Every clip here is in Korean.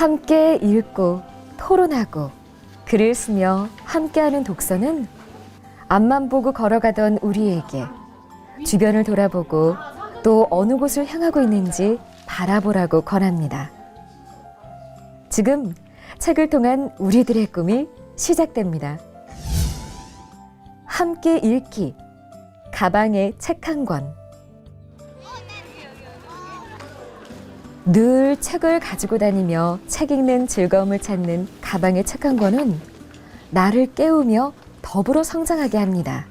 함께 읽고 토론하고 글을 쓰며 함께하는 독서는 앞만 보고 걸어가던 우리에게 주변을 돌아보고 또 어느 곳을 향하고 있는지 바라보라고 권합니다. 지금 책을 통한 우리들의 꿈이 시작됩니다. 함께 읽기, 가방에 책 한 권. 늘 책을 가지고 다니며 책 읽는 즐거움을 찾는 가방의 책 한 권은 나를 깨우며 더불어 성장하게 합니다.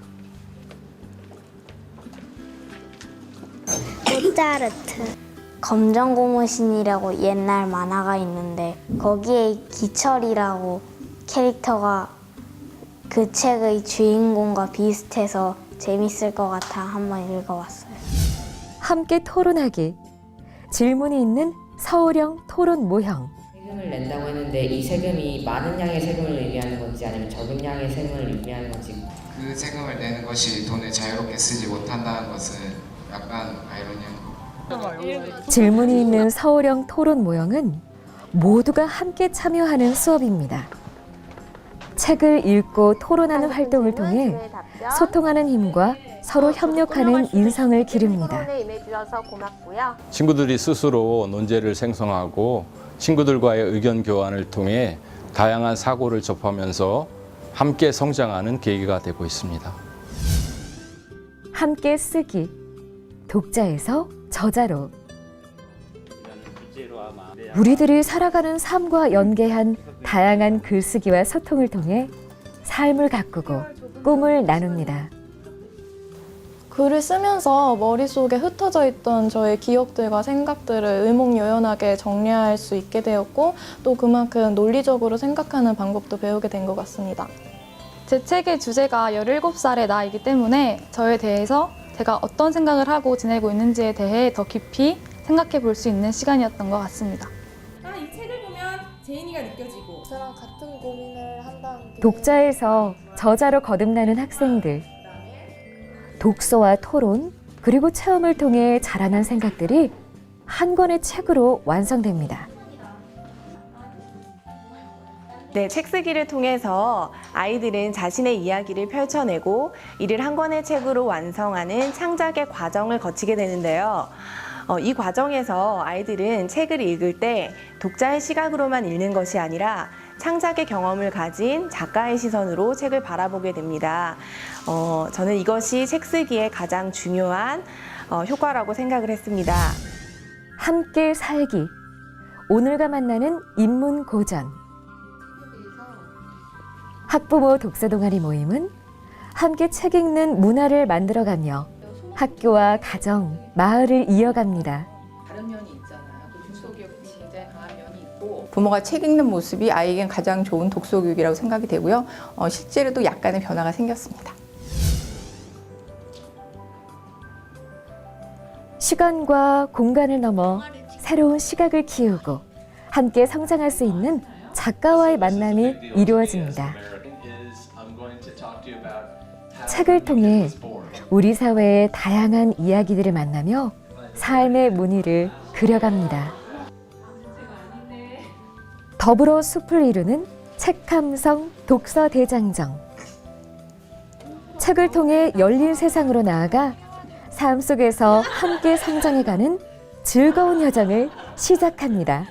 모차르트 검정 고무신이라고 옛날 만화가 있는데 거기에 기철이라고 캐릭터가 그 책의 주인공과 비슷해서 재밌을 것 같아 한번 읽어봤어요. 함께 토론하기. 질문이 있는 서울형 토론 모형. 세금을 낸다고 했는데 이 세금이 많은 양의 세금을 의미하는 건지 아니면 적은 양의 세금을 의미하는 건지 그 세금을 내는 것이 돈을 자유롭게 쓰지 못한다는 것은 약간 아이러니한 질문이 있는 서울형 토론 모형은 모두가 함께 참여하는 수업입니다. 책을 읽고 토론하는 활동을 통해 소통하는 힘과 서로 협력하는 인성을 기릅니다. 친구들이 스스로 논제를 생성하고 친구들과의 의견 교환을 통해 다양한 사고를 접하면서 함께 성장하는 계기가 되고 있습니다. 함께 쓰기. 독자에서 저자로. 우리들이 살아가는 삶과 연계한 다양한 글쓰기와 소통을 통해 삶을 가꾸고 꿈을 나눕니다. 글을 쓰면서 머릿속에 흩어져 있던 저의 기억들과 생각들을 의목요연하게 정리할 수 있게 되었고 또 그만큼 논리적으로 생각하는 방법도 배우게 된 것 같습니다. 제 책의 주제가 17살의 나이기 때문에 저에 대해서 제가 어떤 생각을 하고 지내고 있는지에 대해 더 깊이 생각해 볼 수 있는 시간이었던 것 같습니다. 아, 이 책을 보면 제인이가 느껴지고 저랑 같은 고민을 한다는 게 독자에서 저자로 거듭나는 학생들. 독서와 토론, 그리고 체험을 통해 자라난 생각들이 한 권의 책으로 완성됩니다. 네, 책 쓰기를 통해서 아이들은 자신의 이야기를 펼쳐내고 이를 한 권의 책으로 완성하는 창작의 과정을 거치게 되는데요. 어, 이 과정에서 아이들은 책을 읽을 때 독자의 시각으로만 읽는 것이 아니라 창작의 경험을 가진 작가의 시선으로 책을 바라보게 됩니다. 어, 저는 이것이 책 쓰기의 가장 중요한 어, 효과라고 생각을 했습니다. 함께 살기. 오늘과 만나는 인문 고전. 학부모 독서 동아리 모임은 함께 책 읽는 문화를 만들어가며 학교와 가정, 마을을 이어갑니다. 다른 면이 있잖아요. 또 중소기업이 굉장히 강한 면이 있고 부모가 책 읽는 모습이 아이에겐 가장 좋은 독서 교육이라고 생각이 되고요. 어, 실제로도 약간의 변화가 생겼습니다. 시간과 공간을 넘어 새로운 시각을 키우고 함께 성장할 수 있는 작가와의 만남이 이루어집니다. 책을 통해 우리 사회의 다양한 이야기들을 만나며 삶의 무늬를 그려갑니다. 더불어 숲을 이루는 책함성 독서 대장정. 책을 통해 열린 세상으로 나아가 삶 속에서 함께 성장해가는 즐거운 여정을 시작합니다.